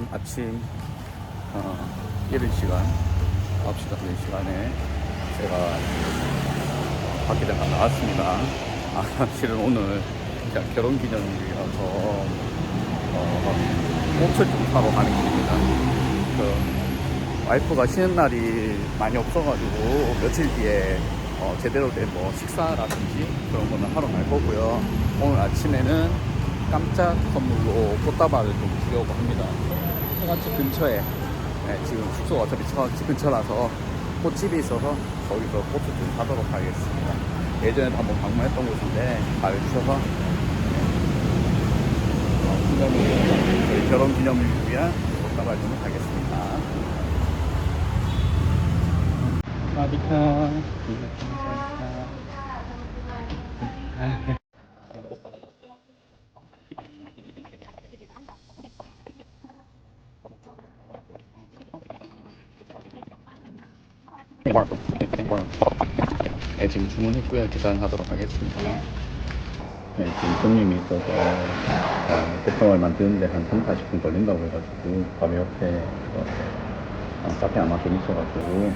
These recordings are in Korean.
지금 아침 어, 이른 시간 9시 정도 시간에 제가 밖에 잠깐 나왔습니다. 아, 실은 오늘 제가 결혼 기념일이라서 어, 꽃을 좀 사러 가는 길입니다. 그 와이프가 쉬는 날이 많이 없어가지고 며칠 뒤에 어, 제대로 된 뭐 식사라든지 그런 거는 하러 갈 거고요. 오늘 아침에는 깜짝 선물로 꽃다발을 좀 주려고 합니다. 처갓집 근처에 네, 지금 숙소가 어차피 처갓집 근처라서 꽃집이 있어서 거기서 꽃을 좀 사도록 하겠습니다. 예전에도 한번 방문했던 곳인데 잘 주셔서 어, 기념일, 저희 결혼 기념일을 위한 꽃다발 좀 하겠습니다. 사디카 네, 지금 주문했고요. 계산하도록 하겠습니다. 네, 지금 손님이 있어서 어, 보통을 만드는데 한 3, 40분 걸린다고 해가지고 바로 옆에 어, 카페 아마존 있어가지고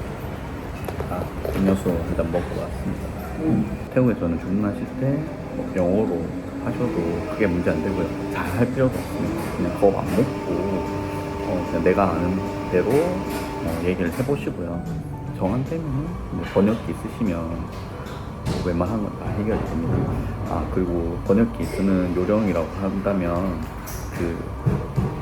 아, 음료수 한 잔 먹고 왔습니다. 태국에서는 주문하실 때 뭐 영어로 하셔도 그게 문제 안 되고요. 잘 할 필요도 없습니다. 그냥 겁 안 먹고 어, 그냥 내가 아는 대로 어, 얘기를 해보시고요. 정한되면 뭐 번역기 있으시면 뭐 웬만한 건 다 해결이 됩니다. 아 그리고 번역기 쓰는 요령이라고 한다면 그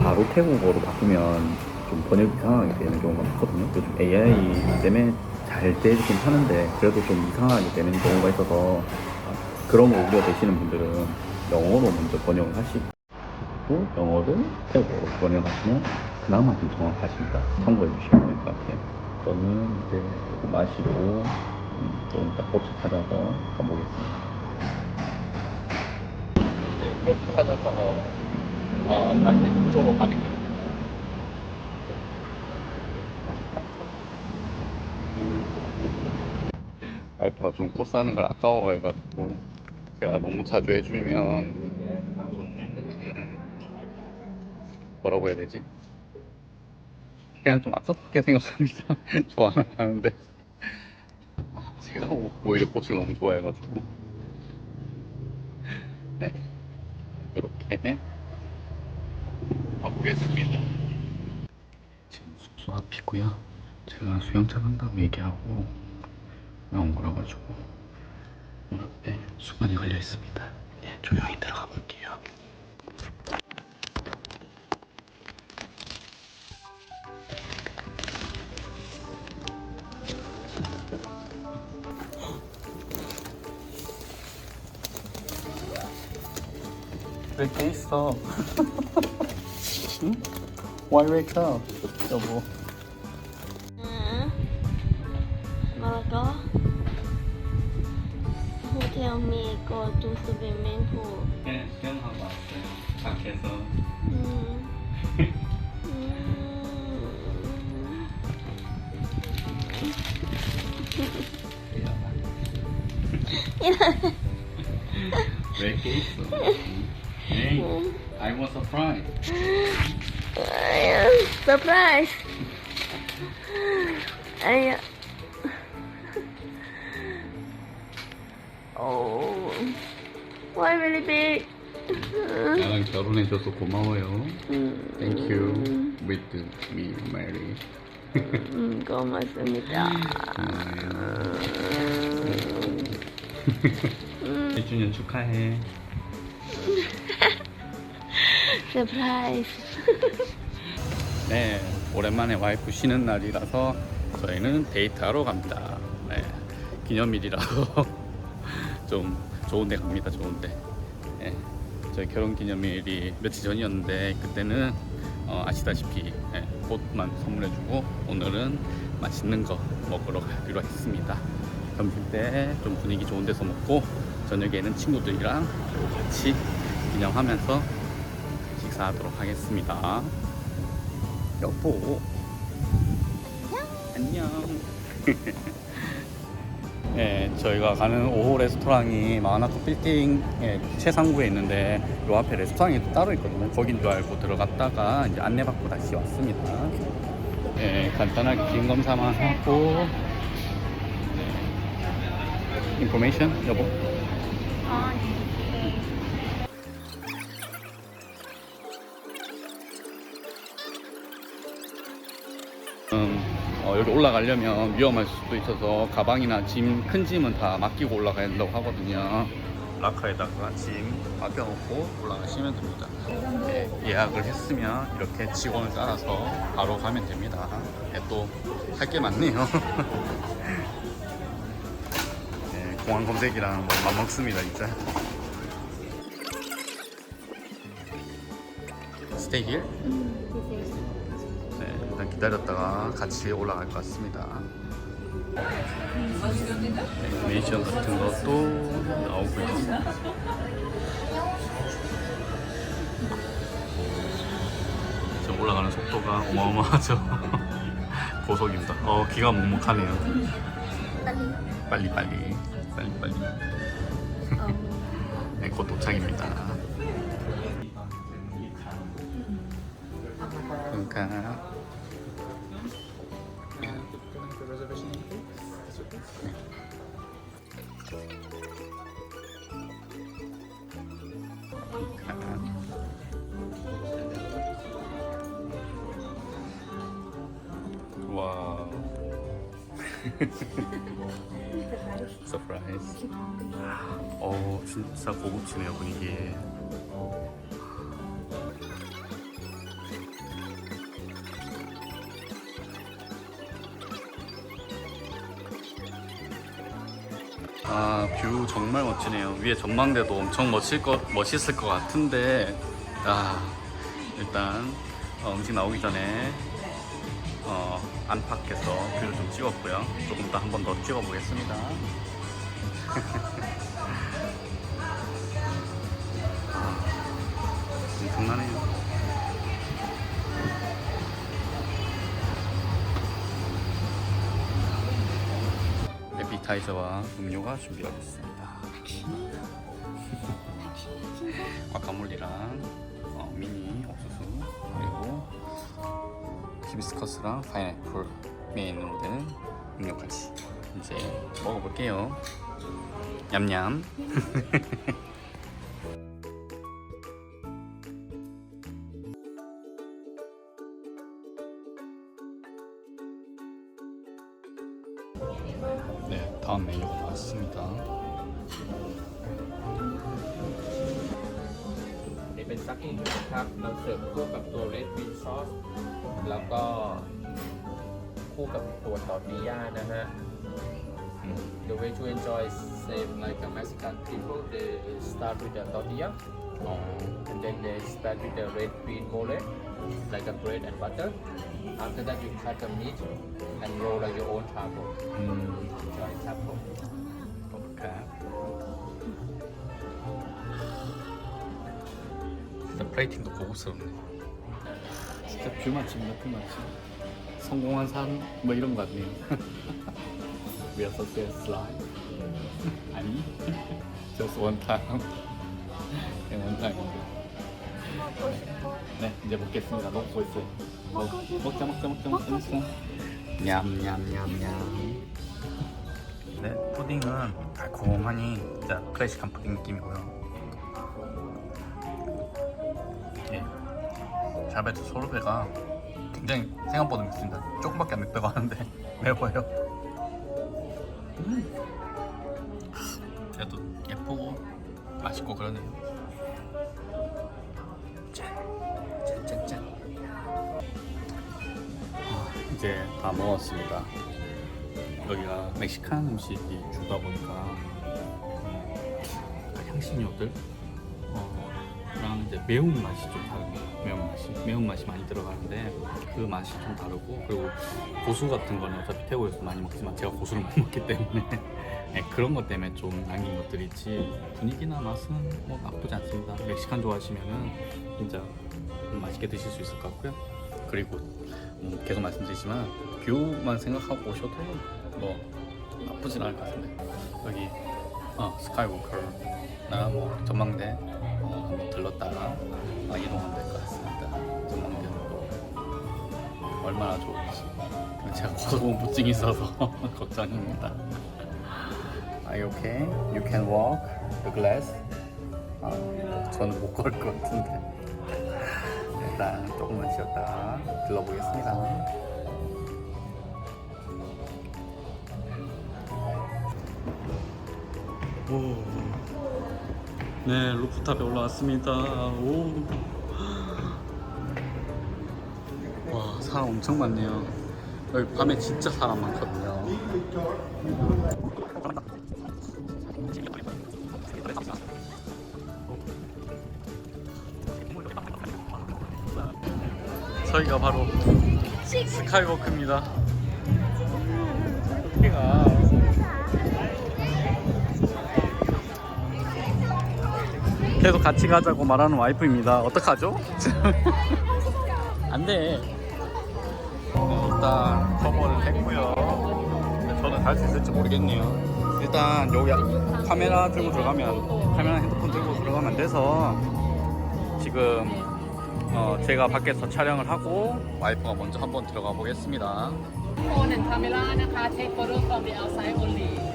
바로 태국어로 바꾸면 좀 번역 이상하게 되는 경우가 많거든요. 요즘 AI 때문에 잘 되긴 하는데 그래도 좀 이상하게 되는 경우가 있어서 아, 그런 거 우려되시는 분들은 영어로 먼저 번역을 하시고 영어를 태국어로 번역하시면 그나마 좀 정확하십니다. 참고해 주시면 될 것 같아요. 저는 이제 마시고 음, 조금 이따 꽃을 찾아서 가보겠습니다. 꽃을 찾아서 어, 다시 그쪽으로 가는 길. 알파가 좀꽃 사는 걸 아까워해가지고 제가 너무 자주 해주면 뭐라고 해야 되지? 그냥 좀 아깝게 생각합니다. 좋아는 하는데 제가 오히려 꽃을 너무 좋아해가지고 네 이렇게 가보겠습니다. 지금 숙소 앞이고요. 제가 수영장 한다고 얘기하고 나온 거라 가지고 문 앞에 수건이 걸려 있습니다. 예, 조용히 들어가 볼게요. 왜 이렇게 있어? 응? Why wake up? 여보. 응. 뭐라고? Hotel me go to swimming pool. 그냥 수영하고 왔어요. 밖에서. 음. 음. 왜 이렇게 있어? Hey, I was surprised. 아유, surprise. 아유. Oh. Why really big? 나랑 결혼해줘서 고마워요. 음. Thank you. With me, Mary. 음, 고맙습니다. 음, 1주년 축하해. 서프라이즈. 네, 오랜만에 와이프 쉬는 날이라서 저희는 데이트하러 갑니다. 네, 기념일이라서 좀 좋은데 갑니다. 좋은데. 네, 저희 결혼 기념일이 며칠 전이었는데 그때는 어, 아시다시피 네, 꽃만 선물해주고 오늘은 맛있는 거 먹으러 가기로 했습니다. 점심 때 좀 분위기 좋은 데서 먹고 저녁에는 친구들이랑 같이 기념하면서 식사하도록 하겠습니다. 여보. 안녕. 예, 저희가 가는 5호 레스토랑이 마하나코 빌딩 예, 최상부에 있는데 요 앞에 레스토랑이 또 따로 있거든요. 거긴 줄 알고 들어갔다가 이제 안내받고 다시 왔습니다. 예, 간단하게 기능 검사만 하고 인포메이션 여보. 음, 어, 여기 올라가려면 위험할 수도 있어서 가방이나 짐, 큰 짐은 다 맡기고 올라가야 된다고 하거든요. 라카에다가 짐 맡겨놓고 올라가시면 됩니다. 예, 예약을 했으면 이렇게 직원을 따라서 바로 가면 됩니다. 예, 또할 게 많네요. 예, 공항 검색이랑 뭐 맞먹습니다, 진짜. 스테이 길? 기다렸다가 같이 올라갈 것 같습니다. 애니메이션 같은 것도 나오고요. 지금 올라가는 속도가 어마어마하죠. 고속입니다. 어, 기가 먹먹하네요. 빨리 빨리 빨리 빨리. 네, 곧 도착입니다. 그러니까. 와. 서프라이즈. 어, 진짜 고급지네요 분위기. 아, 뷰 정말 멋지네요. 위에 전망대도 엄청 멋질 것, 멋있을 것 같은데, 아, 일단, 어, 음식 나오기 전에, 어, 안팎에서 뷰를 좀 찍었고요. 조금 더 한 번 더 찍어보겠습니다. 아, 엄청나네요. 에피타이저와 음료가 준비가 됐습니다. 과카몰리랑 어, 미니 옥수수 그리고 히비스커스랑 파인애플 메인 있는 음료까지 이제 먹어볼게요. 냠냠. ตัวตอร์ติย่านะฮะ The way to enjoy same like a Mexican people they start with the tortilla 어, and then they start with the red bean mole like a bread and butter after that you cut the meat and roll like your own charcoal 음, enjoy charcoal 먹을까? 진짜 플레이팅도 고급스럽네. 진짜 뷰 맛집 같은 맛집. 성공한 삶 뭐 이런 거 같네요. We are success life. 아니, just one time. 그냥 one time인데. 네, 이제 먹겠습니다. 너무 벌써요. 먹, 먹자, 먹자, 먹자, 먹자, 먹자. 냠냠냠냠. 네, 푸딩은 달콤하니 진짜 클래식한 푸딩 느낌이고요. 예, 샤베트 소르베가 굉장히 생각보다 맵습니다. 조금밖에 안 맵다고 하는데 매워요. 음. 그래도 예쁘고 맛있고 그러네요. 짠, 짠, 짠, 짠. 아, 이제 다 먹었습니다. 여기가 멕시칸 음식이 주다 보니까 음, 향신료들 이제 매운 맛이 좀 다릅니다. 매운 맛이 매운 맛이 많이 들어가는데 그 맛이 좀 다르고 그리고 고수 같은 거는 어차피 태국에서 많이 먹지만 제가 고수를 못 먹기 때문에 네, 그런 것 때문에 좀 남긴 것들이 있지 분위기나 맛은 뭐 나쁘지 않습니다. 멕시칸 좋아하시면은 진짜 음, 맛있게 드실 수 있을 것 같고요. 그리고 음, 계속 말씀드리지만 뷰만 생각하고 오셔도 뭐 나쁘진 않을 것 같은데 여기 어 스카이워커 나 뭐 전망대 들렀다가 어, 이동하면 될 것 같습니다. 전망대는 또 얼마나 좋을지 제가 고소공포증이 있어서 걱정입니다. Are you okay? You can walk the glass? 아, 저는 못 걸 것 같은데 일단 조금만 쉬었다가 들러보겠습니다. 오. 네, 루프탑에 올라왔습니다. 오. 와, 사람 엄청 많네요. 여기 밤에 진짜 사람 많거든요. 저희가 바로 스카이워크입니다. 계속 같이 가자고 말하는 와이프입니다. 어떡하죠? 안 돼. 일단 커버를 했고요. 저는 갈 수 있을지 모르겠네요. 일단 여기 카메라 들고 들어가면 카메라 핸드폰 들고 들어가면 돼서 지금 어, 제가 밖에서 촬영을 하고 와이프가 먼저 한번 들어가 보겠습니다. 오늘 카메라 하나 가체 걸어서 미아사이 올리.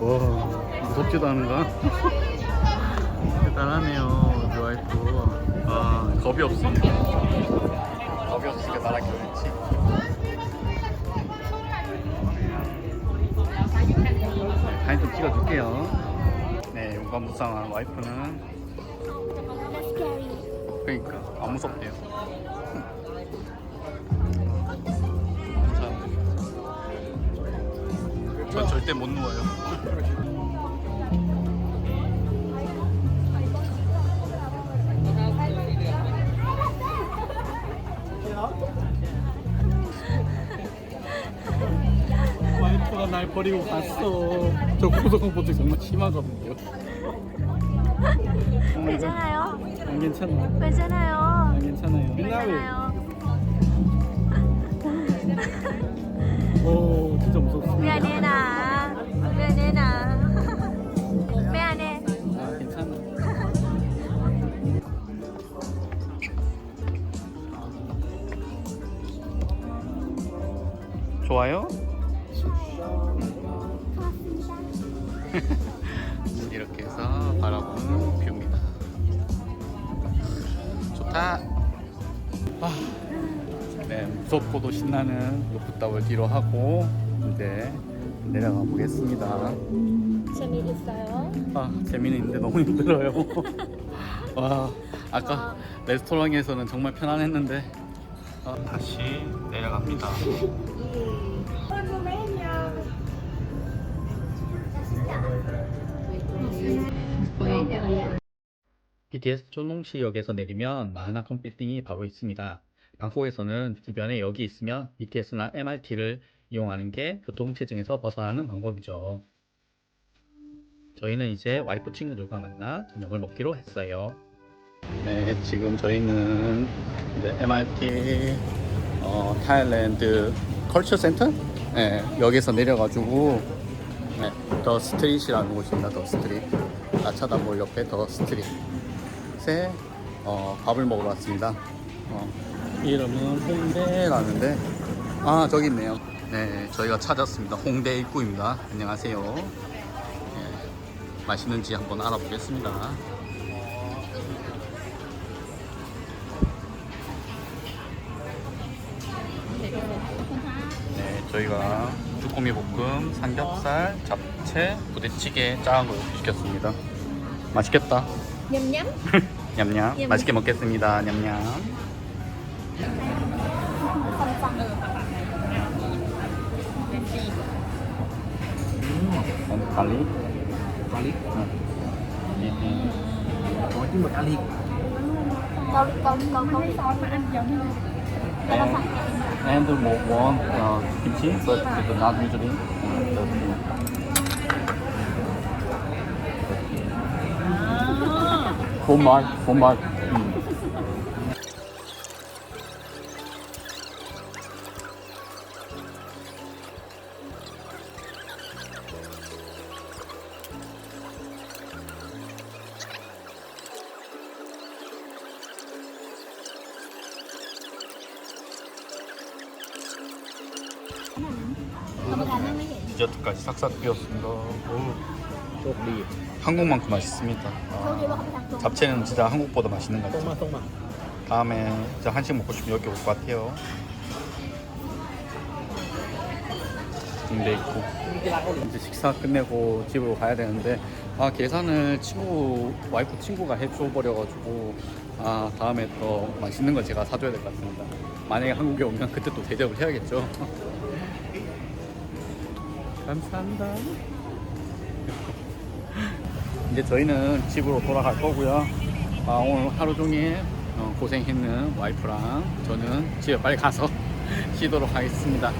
와 무섭지도 않은가? 대단하네요 우리 와이프. 아 겁이 없습니다 겁이 없으니까 나랑 결혼했지. 사진 좀 찍어줄게요. 네 용감무쌍한 와이프는. 그러니까 안 무섭대요 절대 못 누워요 와이프가 날 버리고 갔어. 저 고소공포증 정말 심하거든요. 괜찮아요? 안 괜찮아. 괜찮아요. 안 괜찮아요. 괜찮아요. 오, 진짜 무섭습니다. 미안해 나. 좋아요? 이렇게 해서 바라보는 뷰입니다. 좋다. 아, 네, 무섭고도 신나는 루프탑을 뒤로 하고 이제 내려가 보겠습니다. 재미있어요? 아 재미는 있는데 너무 힘들어요. 와 아까 레스토랑에서는 정말 편안했는데 아, 다시 내려갑니다. BTS 초농시역에서 내리면 마하나콘 빌딩이 바로 있습니다. 방콕에서는 주변에 여기 있으면 BTS나 MRT를 이용하는 게 교통체증에서 벗어나는 방법이죠. 저희는 이제 와이프 친구들과 만나 저녁을 먹기로 했어요. 네, 지금 저희는 이제 MRT 어, 타일랜드 컬처 센터? 네, 여기서 내려가지고 네, 더 스트릿이라는 곳입니다. 더 스트릿. 나차다몰 옆에 더 스트릿에 어, 밥을 먹으러 왔습니다. 어, 이름은 홍대라는데 아 저기 있네요. 네, 저희가 찾았습니다. 홍대 입구입니다. 안녕하세요. 네, 맛있는지 한번 알아보겠습니다. 저희가 쭈꾸미 볶음, 삼겹살, 잡채, 부대찌개 작은 거 이렇게 시켰습니다. 맛있겠다. 냠냠? 냠냠. 냠냠. 맛있게 먹겠습니다. 냠냠. 음, 갈릭. 갈릭? 응. có chứ mà Ali Câu câu câu câu xót mà ăn giống như and and warm uh, kimchi, but it's not usually. Full mark, full mark. 디저트까지 싹싹 비웠습니다. 오, โชคดี 한국만큼 맛있습니다. โชคดีว่าเขาไปทางตรง 잡채는 진짜 한국보다 맛있는 것 ตรงมา 같아요. ตรงมา 다음에 진짜 한식 먹고 싶으면 여기 올 것 같아요. 군대 있고 มีกีฬาเกาหลี 이제 식사 끝내고 집으로 가야 되는데 아 계산을 친구 와이프 친구가 해줘 버려가지고 아 다음에 더 맛있는 걸 제가 사줘야 될 것 같습니다. 만약에 한국에 오면 그때 또 대접을 해야겠죠. 감사합니다. 이제 저희는 집으로 돌아갈 거고요. 아, 오늘 하루 종일 어, 고생했는 와이프랑 저는 집에 빨리 가서 쉬도록 하겠습니다.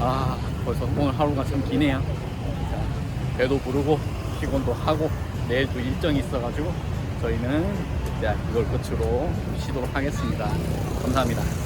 아, 벌써 오늘 하루가 좀 기네요. 자, 배도 부르고 피곤도 하고 내일 또 일정이 있어가지고 저희는 이제 이걸 끝으로 쉬도록 하겠습니다. 감사합니다.